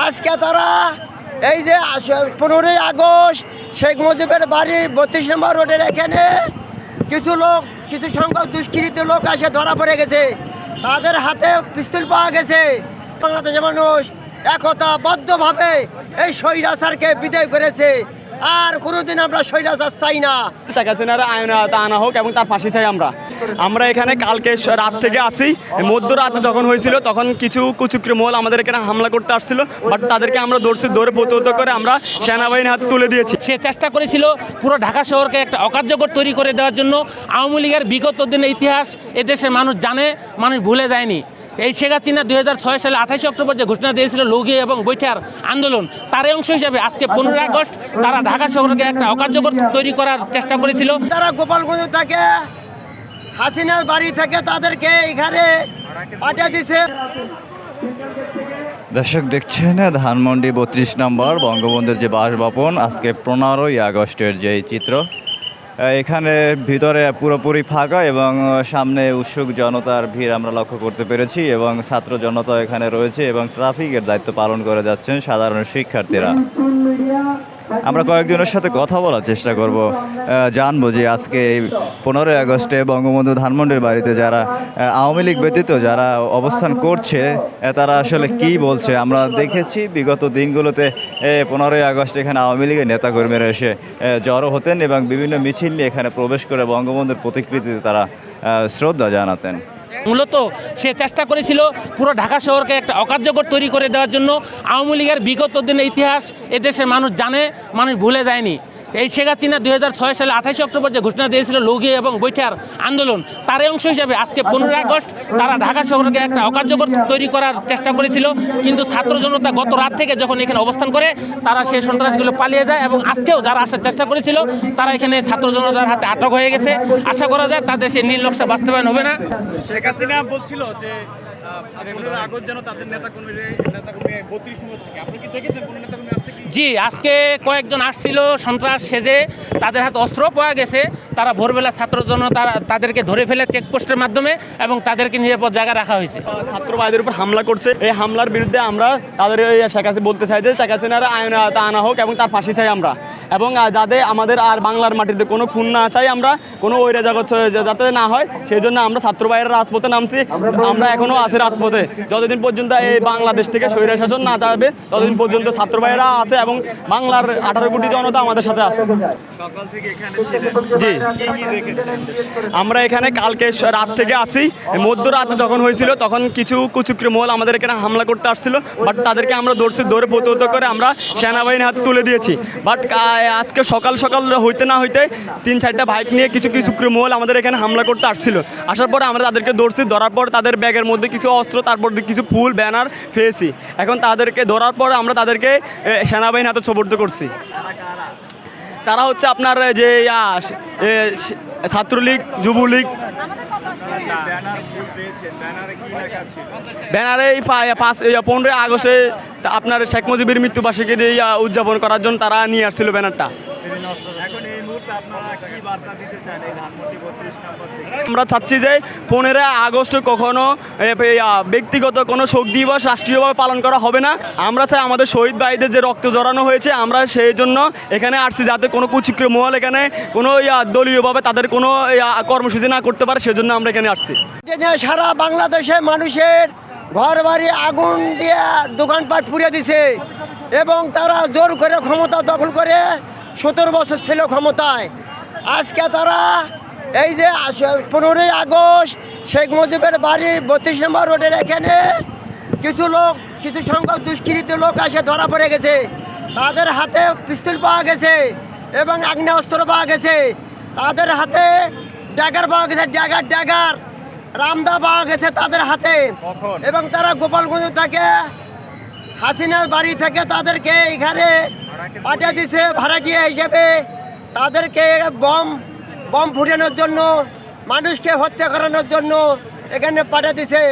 আজকে তারা এই যে পনেরোই আগস্ট শেখ মুজিবের বাড়ি বত্রিশ নম্বর রোডের এখানে কিছু লোক, কিছু সংখ্যক দুষ্কৃত লোক এসে ধরা পড়ে গেছে। তাদের হাতে পিস্তল পাওয়া গেছে। বাংলাদেশের মানুষ একতাবদ্ধভাবে এই স্বৈরাচারকে বিদায় করেছে। আর কোনোদিন আমরা স্বৈরাচার চাই না। শেখ হাসিনার আইন আওতা আনা হোক এবং তার ফাঁসি চাই আমরা। আমরা এখানে কালকে রাত থেকে আসি মধ্যরাতে যখন হয়েছিল তখন কিছু কুচুকরি মহল আমাদের এখানে হামলা করতে আসছিল বাট তাদেরকে আমরা দর্শি দৌড়ে প্রতিহত করে আমরা সেনাবাহিনীর হাতে তুলে দিয়েছি। সে চেষ্টা করেছিল পুরো ঢাকা শহরকে একটা অকার্যকর তৈরি করে দেওয়ার জন্য। আওয়ামী লীগের বিগত দিনের ইতিহাস এদেশের মানুষ জানে মানুষ ভুলে যায়নি। এই শেখ হাসিনা দুই সালে আঠাশে অক্টোবর যে ঘোষণা দিয়েছিল লৌগি এবং বৈঠার আন্দোলন তার অংশ হিসাবে আজকে পনেরোই আগস্ট তারা ঢাকা শহরকে একটা অকার্যকর তৈরি করার চেষ্টা করেছিল। তারা গোপালগঞ্জ থেকে হাসিনার বাড়ি থেকে তাদেরকে এখানে পাঠিয়ে দিছে। দর্শক দেখছেন ধানমন্ডি বত্রিশ নম্বর বঙ্গবন্ধুর যে বাসভবন আজকে পনেরোই আগস্টের যে চিত্র। এখানে ভিতরে পুরোপুরি ফাঁকা এবং সামনে উৎসুক জনতার ভিড় আমরা লক্ষ্য করতে পেরেছি এবং ছাত্র জনতা এখানে রয়েছে এবং ট্রাফিকের দায়িত্ব পালন করে যাচ্ছেন সাধারণ শিক্ষার্থীরা। আমরা কয়েকজনের সাথে কথা বলার চেষ্টা করব। জানব যে আজকে এই পনেরোই আগস্টে বঙ্গবন্ধু ধানমন্ডির বাড়িতে যারা আওয়ামী লীগ ব্যতীত যারা অবস্থান করছে তারা আসলে কি বলছে? আমরা দেখেছি বিগত দিনগুলোতে পনেরোই আগস্ট এখানে আওয়ামী লীগের নেতাকর্মীরা এসে জড়ো হতেন এবং বিভিন্ন মিছিল নিয়ে এখানে প্রবেশ করে বঙ্গবন্ধুর প্রতিকৃতিতে তারা শ্রদ্ধা জানাতেন। মূলত সে চেষ্টা করেছিল পুরো ঢাকা শহরকে একটা অকার্যকর তৈরি করে দেওয়ার জন্য। আওয়ামী লীগের বিগত দিনের ইতিহাস এদেশের মানুষ জানে, মানুষ ভুলে যায়নি। এই শেখ হাসিনা দুই হাজার ছয় সালে আঠাশে অক্টোবর যে ঘোষণা দিয়েছিল লৌগি এবং বৈঠার আন্দোলন তার অংশ হিসাবে আজকে পনেরোই আগস্ট তারা ঢাকা শহরকে একটা অকার্যকর তৈরি করার চেষ্টা করেছিল। কিন্তু ছাত্র জনতা গত রাত থেকে যখন এখানে অবস্থান করে, তারা সেই সন্ত্রাসগুলো পালিয়ে যায় এবং আজকেও যারা আসার চেষ্টা করেছিল, তারা এখানে ছাত্র জনতার হাতে আটক হয়ে গেছে। আশা করা যায় তাদের সেই নীল নকশা বাস্তবায়ন হবে না। শেখ হাসিনা বলছিল যে পনেরোই আগস্ট যেন তাদের নেতাকর্মী নেতাকর্মী বত্রিশ নম্বর থাকে। আপনি কি দেখেছেন কোনো নেতাকর্মী আসতে জি আজকে কয়েকজন আসছিল সন্ত্রাস সেজে তাদের হাতে অস্ত্র পাওয়া গেছে। তারা ভোরবেলা ছাত্র জনতা তাদেরকে ধরে ফেলে চেকপোস্টের মাধ্যমে এবং তাদেরকে নিরাপদ জায়গায় রাখা হয়েছে। ছাত্র ভাইদের উপর হামলা করছে। এই হামলার বিরুদ্ধে আমরা তাদের শেখ হাসিনা বলতে চাই যে শেখ হাসিনার আইন আনা হোক এবং তার ফাঁসি চাই আমরা। এবং যাতে আমাদের আর বাংলার মাটিতে কোনো খুন না চাই আমরা কোনো ওই জগৎ যাতে না হয় সেই জন্য আমরা ছাত্র ভাইয়েরা রাজপথে নামছি। আমরা এখনও আছি রাজপথে। যতদিন পর্যন্ত এই বাংলাদেশ থেকে স্বৈরা শাসন না যাবে ততদিন পর্যন্ত ছাত্র ভাইয়েরা আছে এবং বাংলার আঠারো কোটি জনতা আমাদের সাথে আছে। জি। আমরা এখানে কালকে রাত থেকে আসি মধ্যরাতে যখন হয়েছিল তখন কিছু কুচুকরি মহল আমাদের এখানে হামলা করতে আসছিল বাট তাদেরকে আমরা দর্শি দৌড়ে প্রতিহত করে আমরা সেনাবাহিনীর হাতে তুলে দিয়েছি। বাট আজকে সকাল সকাল হইতে না হইতে তিন চারটা বাইক নিয়ে কিছু কিছু মহল আমাদের এখানে হামলা করতে আসছিল। আসার পরে আমরা তাদেরকে দৌড়ছি ধরার পর তাদের ব্যাগের মধ্যে কিছু অস্ত্র, তারপর কিছু ফুল, ব্যানার পেয়েছি। এখন তাদেরকে ধরার পর আমরা তাদেরকে সেনাবাহিনীর হাতে সোপর্দ করছি। তারা হচ্ছে আপনার যে ছাত্রলীগ, যুবলীগ। ব্যানারে পাঁচ পনেরোই আগস্টে আপনার শেখ মুজিবের মৃত্যুবার্ষিকীর উদযাপন করার জন্য তারা নিয়ে আসছিল ব্যানারটা। আমরা চাচ্ছি যে পনেরোই আগস্ট কখনো ব্যক্তিগত কোনো শোক দিবস রাষ্ট্রীয়ভাবে পালন করা হবে না। আমরা চাই আমাদের শহীদ ভাইদের যে রক্ত জড়ানো হয়েছে আমরা সেই জন্য এখানে আসছি যাতে কোনো কুচিক্র মহল এখানে কোনো দলীয়ভাবে তাদের কোনো কর্মসূচি না করতে পারে সেজন্য আমরা এখানে আসছি। সারা বাংলাদেশে মানুষের ঘর বাড়ি আগুন দিয়ে দোকানপাট পুড়ে দিছে এবং তারা জোর করে ক্ষমতা দখল করে সতেরো বছর ছিল ক্ষমতায়। আজকে তারা এই যে পনেরোই আগস্ট শেখ মুজিবের বাড়ি বত্রিশ নম্বর রোডের এখানে কিছু লোক কিছু সংখ্যক দুষ্কৃত লোক এসে ধরা পড়ে গেছে। তাদের হাতে পিস্তল পাওয়া গেছে এবং আগ্নেয়াস্ত্র পাওয়া গেছে। তাদের হাতে ড্যাগার পাওয়া গেছে ড্যাগার ড্যাগার। রামদা পাওয়া গেছে তাদের হাতে। এবং তারা গোপালগঞ্জ থেকে হাসিনার বাড়ি থেকে তাদেরকে এখানে পাঠিয়ে দিছে ভাড়াটিয়া হিসেবে তাদেরকে বম বম ফুটানোর জন্য, মানুষকে হত্যা করানোর জন্য এখানে পাঠিয়ে দিছে।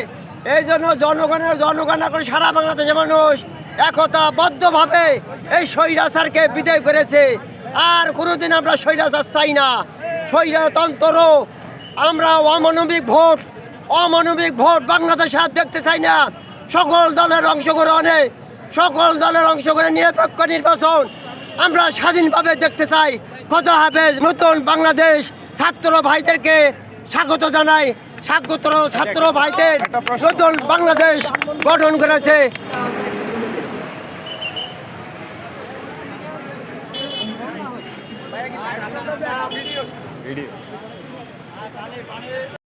এই জন্য জনগণের জনগণ এখন সারা বাংলাদেশের মানুষ একতাবদ্ধভাবে এই স্বৈরাচারকে বিদায় করেছে। আর কোনোদিন আমরা স্বৈরাচার চাই না। স্বৈরতন্ত্র, আমরা অমানবিক ভোট অমানবিক ভোট বাংলাদেশে আর দেখতে চাই না। সকল দলের অংশগ্রহণে সকল দলের অংশ করে নিরপেক্ষ নির্বাচন। আমরা স্বাধীনভাবে দেখতে চাই। কত হবে নতুন বাংলাদেশ ছাত্র ভাইদেরকে স্বাগত জানাই। স্বাগত ছাত্র ভাইদের নতুন বাংলাদেশ গঠন করেছে। ভিডিও।